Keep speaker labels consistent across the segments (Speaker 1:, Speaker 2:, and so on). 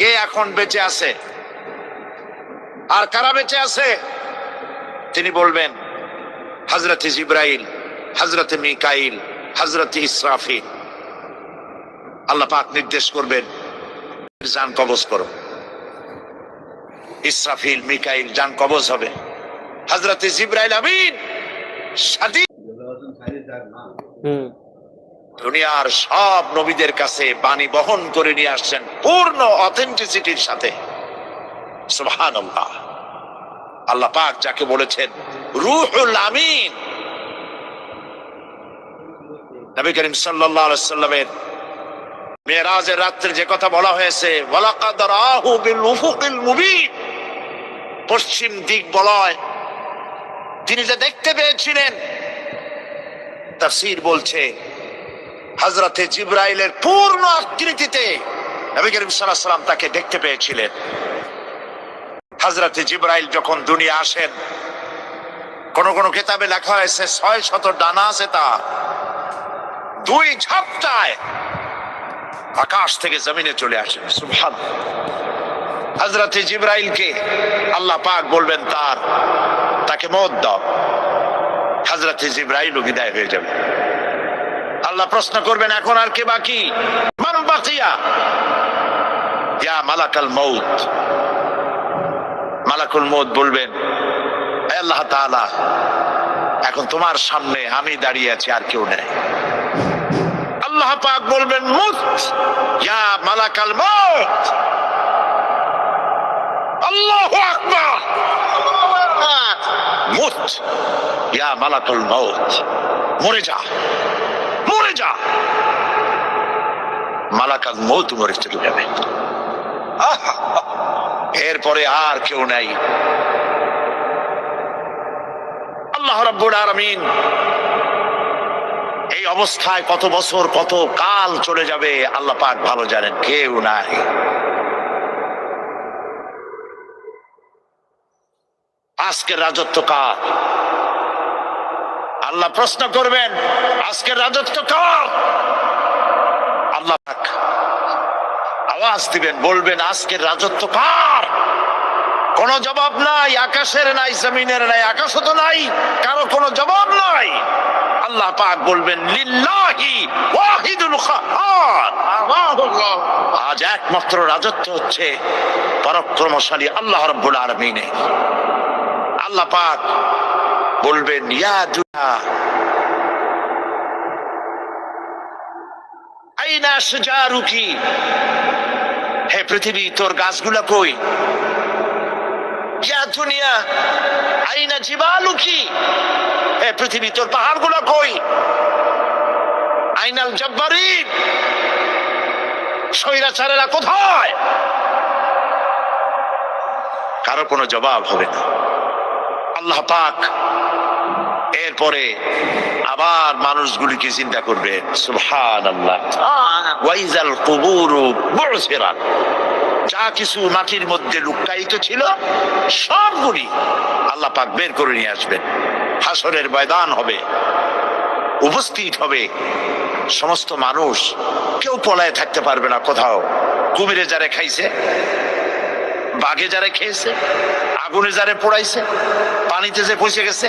Speaker 1: কে এখন বেঁচে আছে? আর কারা বেঁচে আছে? তিনি বলবেন, হজরত জিব্রাইল, হজরত মিকাইল, হজরত ইসরাফিল। আল্লাহ পাক নির্দেশ করবেন যান কবজ করো। ইসরাফিল, মিকাইল যান কবজ হবে। হজরত জিব্রাইল আমিন
Speaker 2: হুম।
Speaker 1: দুনিয়ার সব নবীদের কাছে বাণী বহন করে নিয়ে আসছেন পূর্ণ অথেন্টিসিটির সাথে। সুবহানাল্লাহ। আল্লাহ পাক যাকে বলেছেন, রুহুল আমিন। নবী করিম সাল্লামের মেরাজের রাত্রে যে কথা বলা হয়েছে পশ্চিম দিক বলয়। তিনি যে দেখতে পেয়েছিলেন, তাফসীর বলছে হজরতে জিব্রাইলের পূর্ণ আকৃতিতে নবী করিম সাল্লাম তাকে দেখতে পেয়েছিলেন। হজরতে জিব্রাইল যখন দুনিয়া আসেন, কোন কোন কেতাবে লেখা হয়েছে, ছয় শত ডানা আছে তা। দুই ঝাপটায় আকাশ থেকে জমিনে চলে আসেন। সুবহান হজরতে জিব্রাইলকে আল্লাহ পাক বলবেন, তার, তাকে মত দাও। হজরতে জিব্রাইল বিদায় হয়ে যাবে। আল্লাহ প্রশ্ন করবেন, এখন আর কে বাকি? বাকিয়া? মালাকাল মৌত মালাকুল মউত বলবেন আল্লাহ তাআলা, এখন তোমার সামনে আমি দাঁড়িয়ে আছি, আর কেউ নেই। আল্লাহ পাক বলবেন মুত মালাকাল মুত মালাকুল মউত। মরে যা। মরে যা। মালাকাল মৌত মরে চলে যাবে। এরপরে আর কেউ নাই। আল্লাহ রাব্বুল আলামিন এই অবস্থায় কত বছর, কত কাল চলে যাবে, আল্লাহ পাক ভালো জানেন, কেউ নাই। আজকের রাজত্ব কার আল্লাহ প্রশ্ন করবেন, আজকের রাজত্ব কার? আল্লাহ আওয়াজ দিবেন, বলবেন, আজকের রাজত্ব কার? কোন জবাব নাই, আকাশের নাই, জমিনের নাই আকাশ তো নাই, কারও কোনো জবাব নাই। আল্লাহ পাক বলবেন, লিল্লাহি ওয়াহিদুল কাহ্হার আজ একমাত্র রাজত্ব হচ্ছে পরাক্রমশালী আল্লাহ রাব্বুল আলামিনের। আল্লাহ পাক বলবেন, ইয়া দুনিয়া। আইনা সুজারুকি হে পৃথিবী, তোর গাছগুলা কই? ইয়া দুনিয়া, আইনা জিবালুকি। হে পৃথিবী, তোর পাহাড়গুলা কই? আইনাল জব্বারিন। স্বৈরাচারেরা কোথায়? কারও কোনো জবাব হবে না। আল্লাহ পাক এরপরে আবার মানুষগুলিকে চিন্তা করবে সুবহান আল্লাহ ওয়াইজাল কুবুরু যা কিছু মাটির মধ্যে লুকায়িত ছিল সবগুলি আল্লাহ পাক বের করে নিয়ে আসবেন। হাসরের ময়দান হবে উপস্থিত হবে সমস্ত মানুষ। কেউ পলায় থাকতে পারবে না কোথাও। কুমিরে যারে খাইছে বাঘে যারা খেয়েছে আগুনে যারা পোড়াইছে পানিতে যে পচে গেছে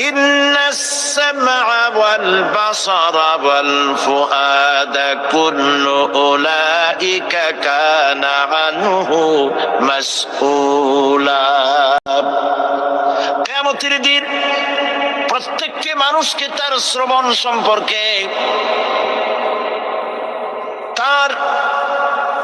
Speaker 1: إن السمع والبصر والفؤاد كل أولئك كان عنه مسؤولا কেমতের দিন প্রত্যেকটি মানুষকে তার শ্রবণ সম্পর্কে তার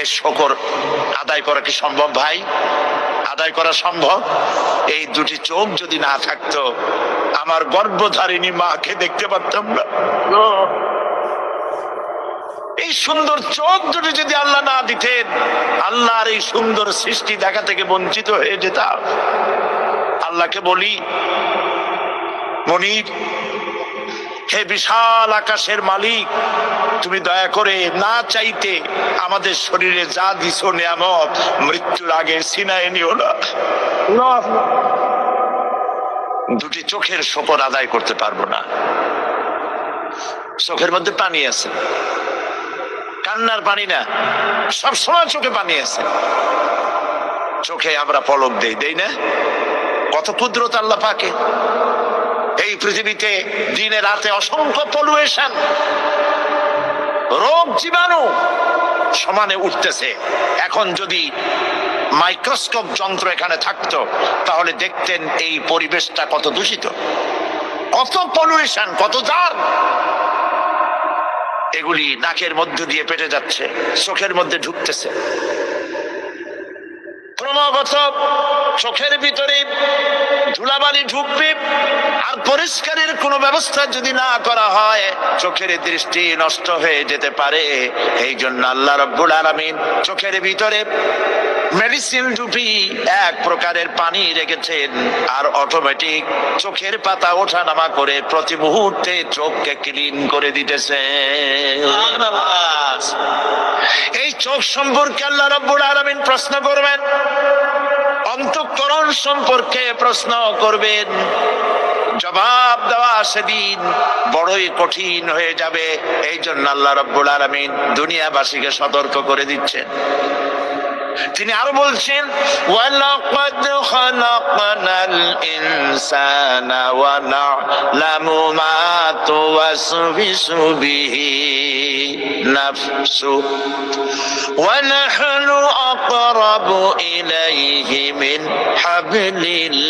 Speaker 1: এই শকর আদায় করা কি সম্ভব ভাই? আদায় করা সম্ভব? এই দুটি চোখ যদি না থাকতো, আমার গর্ভধারিণী মাকে দেখতে পারতাম না। এই সুন্দর চোখ দুটি যদি আল্লাহ না দিতেন, আল্লাহর এই সুন্দর সৃষ্টি দেখা থেকে বঞ্চিত হয়ে যেতাম। আল্লাহকে বলি, মনির হে বিশাল আকাশের মালিক, তুমি দয়া করে না চাইতে আমাদের শরীরে যা দিছ নিয়ামত, মৃত্যুর আগে সিনায় নিও না। দুটি চোখের শকর আদায় করতে পারব না। চোখের মধ্যে পানি আছে। কান্নার পানি না, সবসময় চোখে পানি আছে। চোখে আমরা পলক দেই দেই না? কত কুদরত আল্লাহ পাকে পৃথিবীতে দিনে রাতে অসংখ্য পলুয়েশন রোগ জীবাণু সমানে উঠতেছে। এখন যদি মাইক্রোস্কোপ যন্ত্র এখানে থাকতো, তাহলে দেখতেন এই পরিবেশটা কত দূষিত। কত পলুয়েশন কত জার। এগুলি নাকের মধ্য দিয়ে পেটে যাচ্ছে, চোখের মধ্যে ঢুকতেছে। ক্রমাগত চোখের ভিতরে ধুলাবালি ঢুকবে আর পরিষ্কারের কোনো ব্যবস্থা যদি না করা হয়, চোখের দৃষ্টি নষ্ট হয়ে যেতে পারে। এই জন্য আল্লাহ রব্বুল আলামিন চোখের ভিতরে মেডিসিন ডুবি এক প্রকারের পানি রেখেছেন আর অটোমেটিক চোখের পাতা ওঠা নামা করে প্রতি মুহূর্তে চোখকে ক্লিন করে দিতেছে এই চোখ সম্পর্কে আল্লাহ রব্বুল আলামিন প্রশ্ন করবেন অন্তঃকরণ সম্পর্কে প্রশ্ন করবেন। জবাব দেওয়া সেদিন বড়ই কঠিন হয়ে যাবে। এই জন্য আল্লাহ রব্বুল আলমিন দুনিয়াবাসীকে সতর্ক করে দিচ্ছেন। তিনি আরও বলছেন, ওয়ালাকাদ খালাকনাল ইনসানা ওয়া না'লামু মা তুওয়াসবিসু বিহি নাফসু ওয়া নাহনু আকরাবু ইলাইহি মিন হাবলিল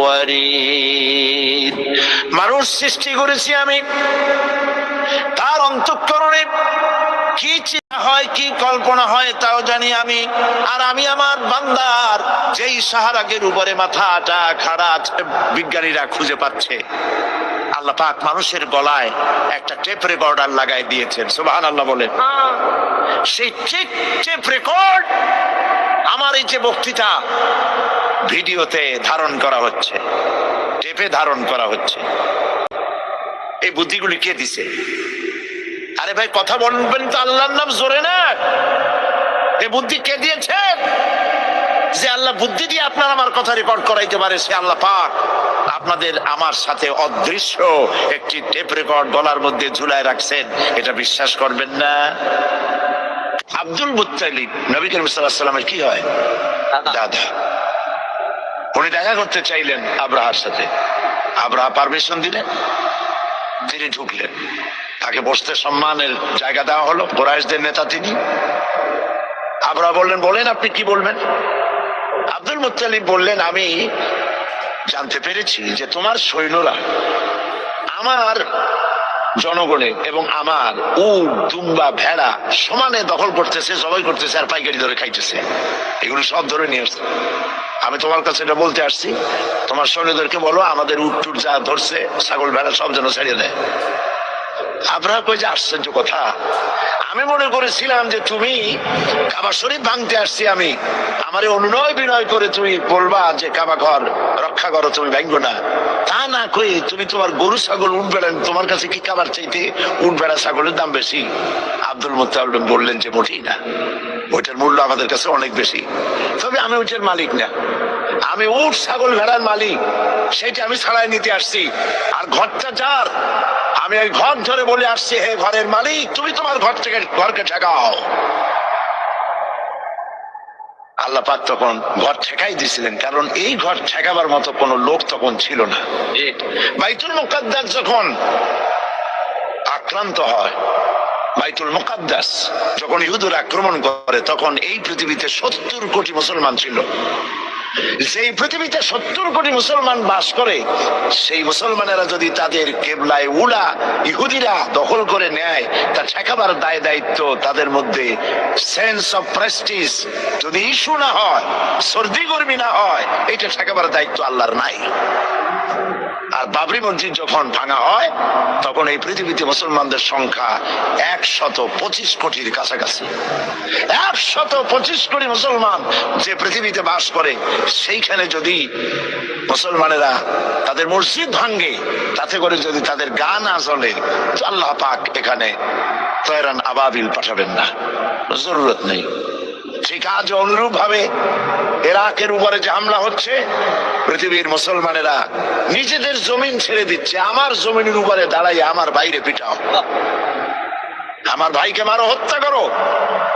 Speaker 1: ওয়ারিদ। মানুষ সৃষ্টি করেছি আমি। তার অন্তঃকরণে কি চিন্তা হয়, কি কল্পনা হয়, তাও জানি আমি। আর আমি আমার বান্দার, যেই সাহারাগের উপরে মাথাটা খাড়া বিজ্ঞানীরা খুঁজে পাচ্ছে। আল্লাহ পাক মানুষের গলায় একটা টেপ রেকর্ডার লাগাই দিয়েছেন সুবহান আল্লাহ বলেন। সেই ঠিক টেপ রেকর্ড আমার এই যে বক্তৃতা ভিডিওতে ধারণ করা হচ্ছে টেপে ধারণ করা হচ্ছে। এই বুদ্ধিগুলি কে দিছে? আরে ভাই কথা বলবেন তো আল্লাহর নাম জোরে না। এ বুদ্ধি কে দিয়েছেন যে আল্লাহ বুদ্ধি দিয়ে আপনার আমার কথা রেকর্ড করাইতে পারে সে আল্লাহ পাক। আপনাদের আমার সাথে অদৃশ্য একটি টেপ রেকর্ড গলার মধ্যে ঝুলায় রাখছেন এটা বিশ্বাস করবেন না। আব্দুল মুত্তালিব নবী করিম সাল্লাল্লাহু আলাইহি সাল্লামের কি হয়? দাদা। উনি দেখা করতে চাইলেন আব্রাহার সাথে। আব্রাহা পারমিশন দিলেন তিনি ঢুকলেন। তাকে বসতে সম্মানের জায়গা দেওয়া হলো কোরআশদের নেতা তিনি। আব্রাহা বললেন, বলেন আপনি কি বলবেন? আব্দুল মুত্তালিব বললেন, আমি জানতে পেরেছি যে তোমার সৈন্যরা আমার জনগণের এবং আমার উট, দুম্বা, ভেড়া সমানে দখল করতেছে সবাই করতেছে আর পাইকারি ধরে খাইতেছে। এগুলো সব ধরে নিয়ে আসছে। আমি তোমার কাছে এটা বলতে আসছি, তোমার সৈন্যদেরকে বলো, আমাদের উট টুট যা ধরছে, ছাগল, ভেড়া সব যেন ছাড়িয়ে দেয়। আপনারা কই যে আশ্চর্য কথা? আমি মনে করেছিলাম যে তুমি কাবা শরীফ ভাঙতে আসছি আমি। আমার অনুনয় বিনয় করে তুমি বলবা যে কাবা ঘর রক্ষা করো, তুমি ভাঙবো না। তা না কই তুমি তোমার গরু, ছাগল উঠ বেড়ান তোমার কাছে কি কাবার চাইতে উঠ বেড়া, ছাগলের দাম বেশি? আব্দুল মুতালিম বললেন যে মোটেই না। ওইটার মূল্য আমাদের কাছে অনেক বেশি। তবে আমি ওইটার মালিক না। আমি উঠ ছাগল, ভেড়ার মালিক। সেটা আমি ছাড়াই নিতে আসছি। আর ঘরটা যার আমি ওই ঘর ধরে বলে আসছি হে ঘরের মালিক তুমি তোমার ঘর থেকে ঘরকে ঠেকাও। আল্লাহ পাক তখন ঘর ঠেকাই দিছিলেন কারণ এই ঘর ঠেকাবার মতো কোনো লোক তখন ছিল না। বাইতুল মুকাদ্দাস যখন আক্রান্ত হয় বাইতুল মুকাদ্দাস যখন ইহুদুর আক্রমণ করে তখন এই পৃথিবীতে সত্তর কোটি মুসলমান ছিল। সেই পৃথিবীতে সত্তর কোটি মুসলমান বাস করে, সেই মুসলমানেরা যদি তাদের কেবলায় উলা ইহুদিরা দখল করে নেয়, তা ঠেকাবার দায় দায়িত্ব তাদের মধ্যে সেন্স অফ প্রেস্টিজ যদি ইস্যু না হয়, সর্দি গর্মি না হয়, এটা ঠেকাবার দায়িত্ব আল্লাহর নাই। আর বাবরি মসজিদ যখন ভাঙা হয়, তখন এই পৃথিবীতে মুসলমানদের সংখ্যা একশত পঁচিশ কোটির কাছাকাছি। একশত পঁচিশ কোটি মুসলমান যে পৃথিবীতে বাস করে, সেইখানে যদি মুসলমানেরা তাদের মসজিদ ভাঙ্গে তাতে করে যদি তাদের গা না চলে আল্লাহ পাক এখানে তয়রান আবাবিল পাঠাবেন না। জরুরত নেই। ঠিক আজ অনুরূপ ভাবে ইরাকের উপরে যে হামলা হচ্ছে, পৃথিবীর মুসলমানেরা নিজেদের জমিন ছেড়ে দিচ্ছে, আমার জমিনের উপরে দাঁড়াই আমার বাইরে পিটাও। আমার ভাইকে মারো, হত্যা করো।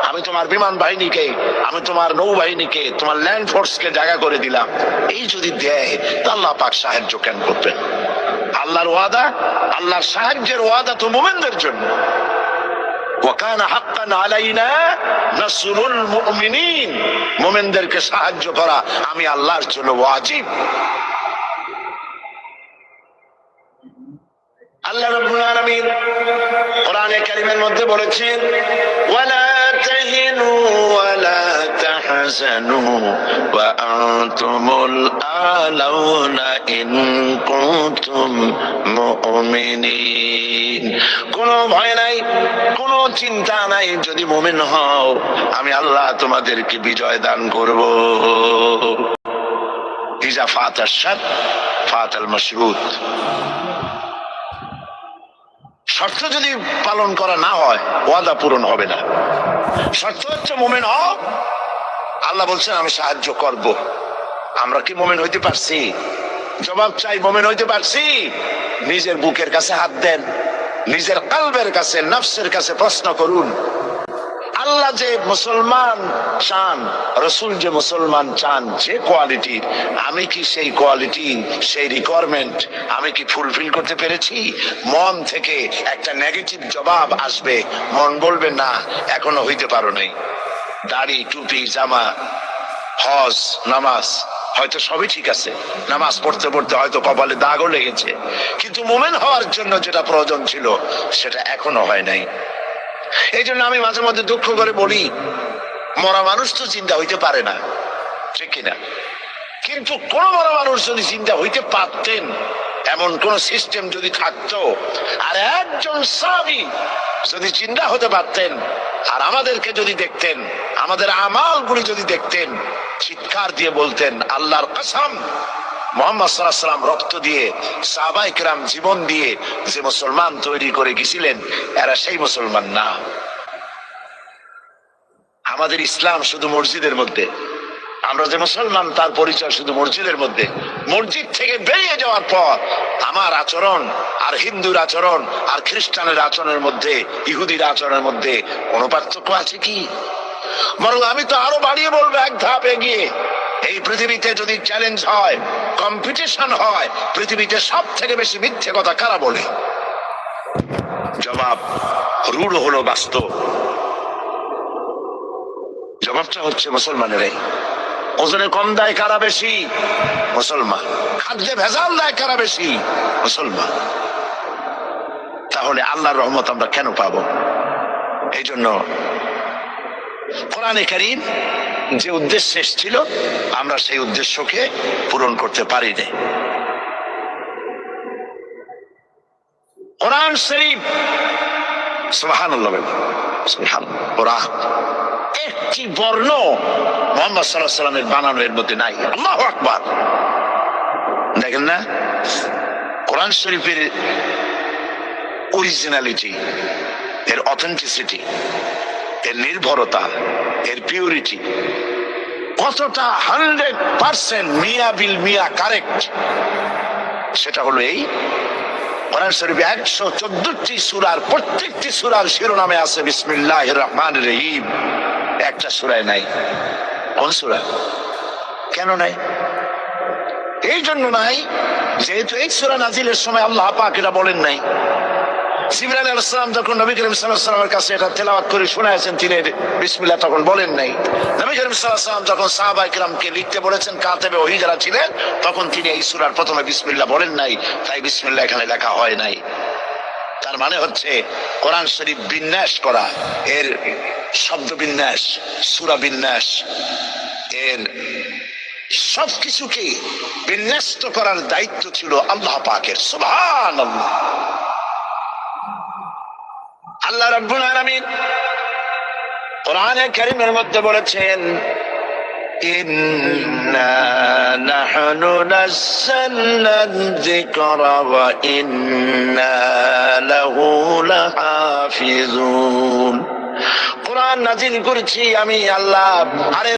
Speaker 1: আমি তোমার বিমান বাহিনীকে, আমি তোমার নৌবাহিনীকে, তোমার ল্যান্ড ফোর্সকে জায়গা করে দিলাম। এই যদি দেয়, তা পাক সাহায্য কেন করবেন? আল্লাহর ওয়াদা, আল্লাহর সাহায্যের ওয়াদা তো মোমেনদের জন্য। ওয়াকান হাক্কান আলাইনা নাসরুল মুমিনিন মুমিনদেরকে সাহায্য করা আমি আল্লাহর জন্য ওয়াজিব। আল্লাহ রাব্বুল আলামিন কোরআনে কারীমের মধ্যে বলেছেন, ওয়ালা ওয়ালা ওয়া আনতুমুল আলাউনা ইন কুনতুম মুমিনিন কোনো ভয় নাই, কোনো চিন্তা নাই, যদি মুমিন হও, আমি আল্লাহ তোমাদেরকে বিজয় দান করব। ইজা ফাতার সাত ফাতাল মশরুত শর্ত যদি পালন করা না হয়, ওয়াদা পূরণ হবে না। শর্ত হচ্ছে মোমেন হ আল্লাহ বলছেন, আমি সাহায্য করব। আমরা কি মোমেন হইতে পারছি? জবাব চাই, মোমেন হইতে পারছি। নিজের বুকের কাছে হাত দেন, নিজের কালবের কাছে, নফসের কাছে প্রশ্ন করুন। আল্লাহ যে মুসলমান চান, রসুল যে মুসলমান চান, যে কোয়ালিটির আমি কি সেই কোয়ালিটি, সেই রিকোয়ারমেন্ট আমি কি ফুলফিল করতে পেরেছি? মন থেকে একটা নেগেটিভ জবাব আসবে। মন বলবে, না, এখনও হইতে পারো নাই। দাড়ি, টুপি, জামা, হজ, নামাজ, হয়তো সবই ঠিক আছে। নামাজ পড়তে পড়তে হয়তো কপালে দাগও লেগেছে। কিন্তু মোমেন হওয়ার জন্য যেটা প্রয়োজন ছিল, সেটা এখনও হয় নাই। এই জন্য আমি মাঝে মধ্যে দুঃখ করে বলি, মরা মানুষ তো চিন্তা হইতে পারে না, ঠিক কিনা? কিন্তু কোন মরা মানুষ যদি চিন্তা হইতে পারতেন, এমন কোন সিস্টেম যদি থাকতো, আর একজন সাবি যদি চিন্তা হতে পারতেন আর আমাদেরকে যদি দেখতেন, আমাদের আমালগুলি যদি দেখতেন, চিৎকার দিয়ে বলতেন, আল্লাহর কাসাম, মোহাম্মদ রক্ত দিয়ে সাহাবাই কিরাম জীবন দিয়ে যে মুসলমান তৈরি করে গেছিলেন, এরা সেই মুসলমান না। আমাদের ইসলাম শুধু মসজিদের মধ্যে। আমরা যে মুসলমান, তার পরিচয় শুধু মসজিদের মধ্যে। মসজিদ থেকে বেরিয়ে যাওয়ার পর আমার আচরণ, আর হিন্দুর আচরণ, আর খ্রিস্টানের আচরণের মধ্যে, ইহুদির আচরণের মধ্যে কোনো পার্থক্য আছে কি? বরং আমি তো আরও বাড়িয়ে বলব, এক ধাপ এগিয়ে। এই পৃথিবীতে যদি চ্যালেঞ্জ হয় কম্পিটিশন হয়, পৃথিবীতে সব থেকে বেশি মিথ্যে কথা কারা বলে? জবাব রূঢ় হলো বাস্তব। জবাবটা হচ্ছে মুসলমানেরাই। ওজনে কম দেয় কারা বেশি? মুসলমান। খাদ্যে ভেজাল দেয় কারা বেশি? মুসলমান। তাহলে আল্লাহর রহমত আমরা কেন পাবো? এই জন্য কোরআনে কারিম যে উদ্দেশ্য এসেছিল আমরা সেই উদ্দেশ্যকে পূরণ করতে পারিনি কোরআন শরীফ সুবহানাল্লাহ সুবহান কোরআন একটি বর্ণ। মোহাম্মদ সাল্লাহ সাল্লামের বানানো এর মধ্যে নাই। আল্লাহ আকবার। দেখেন না? কোরআন শরীফের অরিজিনালিটি এর অথেন্টিসিটি এর নির্ভরতা, এর পিউরিটি কতটা হান্ড্রেড পার্সেন্ট মিয়া বিল মিয়া কারেক্ট সেটা হলো এই, কোরআন শরীফ একশো চোদ্দটি সুরার প্রত্যেকটি সুরার শিরোনামে আছে বিসমিল্লাহ রহমান রহিম। একটা সুরায় নাই। কোন সুরা কেন নাই? এই জন্য নাই, যেহেতু এই সুরা নাজিলের সময় আল্লাহ পাক এটা বলেন নাই। জিবরাইল আলাইহিস সালাম যখন নবী করিম কাছে এটা তেলাওয়াত করে শোনায়ছেন তিনি বিসমিল্লাহ তখন বলেন নাই। নবী করিম সাল্লাম যখন লিখতে বলেছেন কাতেবে ওহী ছিলেন, তখন তিনি এই সূরার প্রথমে বিসমিল্লাহ বলেন নাই, তাই বিসমিল্লাহ এখানে লেখা হয় নাই। তার মানে হচ্ছে কোরআন শরীফ বিন্যাস করা, এর শব্দ বিন্যাস, সূরা বিন্যাস, এর সবকিছুকে বিন্যস্ত করার দায়িত্ব ছিল আল্লাহ পাকের। সুবহানাল্লাহ। আল্লাহ রাব্বুল আলামিন কোরআনে কারীমের মধ্যে বলেছেন ইন্না نحن نزلنا الذكر وإنا له لحافظون। কোরআন নাজিল করেছি আমি আল্লাহ। আরে